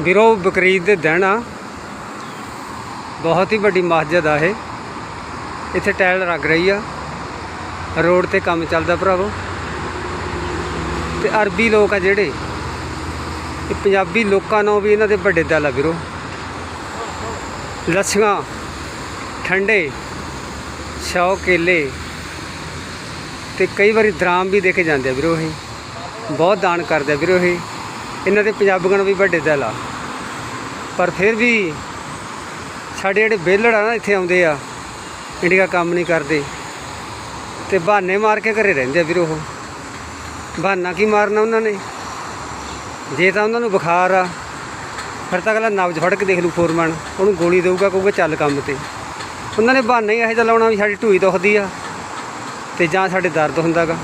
ਵੀਰੋ ਬਕਰੀਦ ਦੇ ਦਿਨ ਆ। ਬਹੁਤ ਹੀ ਵੱਡੀ ਮਸਜਿਦ ਆ ਇਹ। ਇੱਥੇ ਟਾਇਲ ਲੱਗ ਰਹੀ ਆ। ਰੋਡ ਤੇ ਕੰਮ ਚੱਲਦਾ ਭਰਾਵੋ। ਤੇ ਅਰਬੀ ਲੋਕ ਆ ਜਿਹੜੇ। ਇਹ ਪੰਜਾਬੀ ਲੋਕਾਂ ਨੂੰ ਵੀ ਇਹਨਾਂ ਦੇ ਵੱਡੇ ਦਿਲ ਆ ਵੀਰੋ ਲੱਸੀਆਂ ਠੰਡੇ ਸ਼ੌ ਕੇਲੇ। ਤੇ ਕਈ ਵਾਰੀ ਦਰਾਮ ਵੀ ਦੇ ਕੇ ਜਾਂਦੇ ਆ ਵੀਰੋ ਇਹ। ਬਹੁਤ ਦਾਨ ਕਰਦੇ ਆ ਵੀਰੋ ਇਹ। ਇਹਨਾਂ ਦੇ ਪੰਜਾਬੀਆਂ ਨੂੰ ਵੀ ਵੱਡੇ ਦਿਲ ਆ। ਪਰ ਫਿਰ ਵੀ ਸਾਡੇ ਜਿਹੜੇ ਵਿਹਲੜ ਆ ਨਾ, ਇੱਥੇ ਆਉਂਦੇ ਆ, ਇੰਡੀਆ ਕੰਮ ਨਹੀਂ ਕਰਦੇ। ਤੇ ਬਹਾਨੇ ਮਾਰ ਕੇ ਘਰੇ ਰਹਿੰਦੇ ਆ ਵੀਰ ਉਹ। ਬਹਾਨਾ ਕੀ ਮਾਰਨਾ ਉਹਨਾਂ ਨੇ? ਜੇ ਤਾਂ ਉਹਨਾਂ ਨੂੰ ਬੁਖਾਰ ਆ, ਫਿਰ ਤਾਂ ਅਗਲਾ ਨਬਜ਼ ਫੜ ਕੇ ਦੇਖ ਲੂ ਫੋਰਮੈਨ, ਉਹਨੂੰ ਗੋਲੀ ਦੇਊਗਾ, ਕਹੂਗਾ ਚੱਲ ਕੰਮ ਤੇ। ਉਹਨਾਂ ਨੇ ਬਹਾਨਾ ਹੀ ਇਹੋ ਜਿਹਾ ਲਾਉਣਾ ਵੀ ਸਾਡੀ ਢੂਈ ਦੁਖਦੀ ਆ, ਤੇ ਜਾਂ ਸਾਡੇ ਦਰਦ ਹੁੰਦਾਗਾ।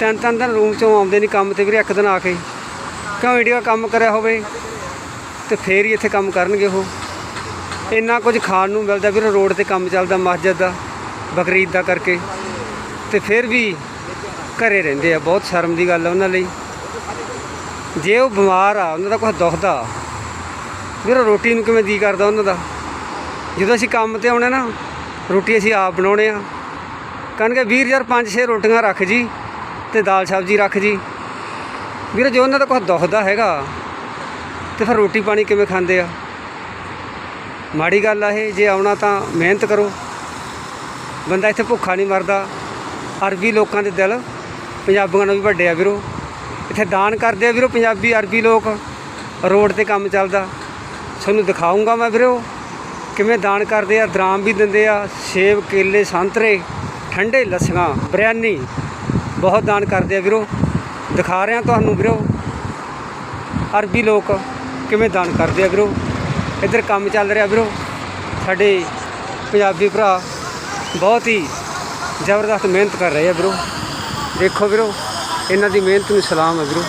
ਤਿੰਨ ਤਿੰਨ ਦਿਨ ਰੂਮ ਚੋਂ ਆਉਂਦੇ ਨਹੀਂ ਕੰਮ ਤੇ ਵੀਰੇ, ਇੱਕ ਦਿਨ ਆ ਕੇ। ਕਿਉਂ ਇੰਡੀਆ ਕੰਮ ਕਰਿਆ ਹੋਵੇ ਤੇ ਫੇਰ ਹੀ ਇੱਥੇ ਕੰਮ ਕਰਨਗੇ ਉਹ। ਇੰਨਾ ਕੁਝ ਖਾਣ ਨੂੰ ਮਿਲਦਾ ਵੀਰੇ, ਰੋਡ ਤੇ ਕੰਮ ਚੱਲਦਾ, ਮਸਜਿਦ ਦਾ, ਬਕਰੀਦ ਦਾ ਕਰਕੇ। ਤੇ ਫਿਰ ਵੀ ਘਰੇ ਰਹਿੰਦੇ ਆ, ਬਹੁਤ ਸ਼ਰਮ ਦੀ ਗੱਲ ਆ ਉਹਨਾਂ ਲਈ। ਜੇ ਉਹ ਬਿਮਾਰ ਆ, ਉਹਨਾਂ ਦਾ ਕੁਝ ਦੁਖਦਾ। ਵੀਰੇ, ਰੋਟੀ ਨੂੰ ਕਿਵੇਂ ਦੀ ਕਰਦਾ ਉਹਨਾਂ ਦਾ? ਜਦੋਂ ਅਸੀਂ ਕੰਮ ਤੇ ਆਉਣੇ ਨਾ, ਰੋਟੀ ਅਸੀਂ ਆਪ ਬਣਾਉਣੇ ਆ। ਕਹਿਣਗੇ, ਵੀਰ ਯਾਰ ਪੰਜ ਛੇ ਰੋਟੀਆਂ ਰੱਖ ਜੀ ਤੇ ਦਾਲ ਸਬਜ਼ੀ ਰੱਖ ਜੀ। ਵੀਰੇ, ਜੇ ਉਹਨਾਂ ਦਾ ਕੁਝ ਦੁਖਦਾ ਹੈਗਾ, ਤੇ ਫਿਰ ਰੋਟੀ ਪਾਣੀ ਕਿਵੇਂ ਖਾਂਦੇ ਆ? ਮਾੜੀ ਗੱਲ ਆ ਇਹ, ਜੇ ਆਉਣਾ ਤਾਂ ਮਿਹਨਤ ਕਰੋ। ਬੰਦਾ ਇੱਥੇ ਭੁੱਖਾ ਨਹੀਂ ਮਰਦਾ। ਅਰਬੀ ਲੋਕਾਂ ਦੇ ਦਿਲ, ਪੰਜਾਬੀਆਂ ਨੂੰ ਵੀ ਵੱਡੇ ਆ ਵੀਰੋ। ਇੱਥੇ ਦਾਨ ਕਰਦੇ ਆ ਵੀਰੋ, ਪੰਜਾਬੀ, ਅਰਬੀ ਲੋਕ। ਰੋਡ ਤੇ ਕੰਮ ਚੱਲਦਾ। ਤੁਹਾਨੂੰ ਦਿਖਾਉਂਗਾ ਮੈਂ ਵੀਰੋ, ਕਿਵੇਂ ਦਾਨ ਕਰਦੇ ਆ, ਦਰਾਮ ਵੀ ਦਿੰਦੇ ਆ। ਸੇਬ, ਕੇਲੇ, ਸੰਤਰੇ, ਠੰਡੇ ਲੱਸੀਆਂ ਬਰਿਆਨੀ, ਬਹੁਤ ਦਾਨ ਕਰਦੇ ਆ ਵੀਰੋ। ਦਿਖਾ ਰਿਹਾ ਤੁਹਾਨੂੰ ਵੀਰੋ। ਅਰਬੀ ਲੋਕ ਕਿਵੇਂ ਦਾਨ ਕਰਦੇ ਆ ਵੀਰੋ। ਇੱਧਰ ਕੰਮ ਚੱਲ ਰਿਹਾ ਵੀਰੋ। ਸਾਡੇ ਪੰਜਾਬੀ ਭਰਾ ਬਹੁਤ ਹੀ ਜ਼ਬਰਦਸਤ ਮਿਹਨਤ ਕਰ ਰਹੇ ਆ ਵੀਰੋ। ਦੇਖੋ ਵੀਰੋ, ਇਹਨਾਂ ਦੀ ਮਿਹਨਤ ਨੂੰ ਸਲਾਮ ਹੈ ਵੀਰੋ।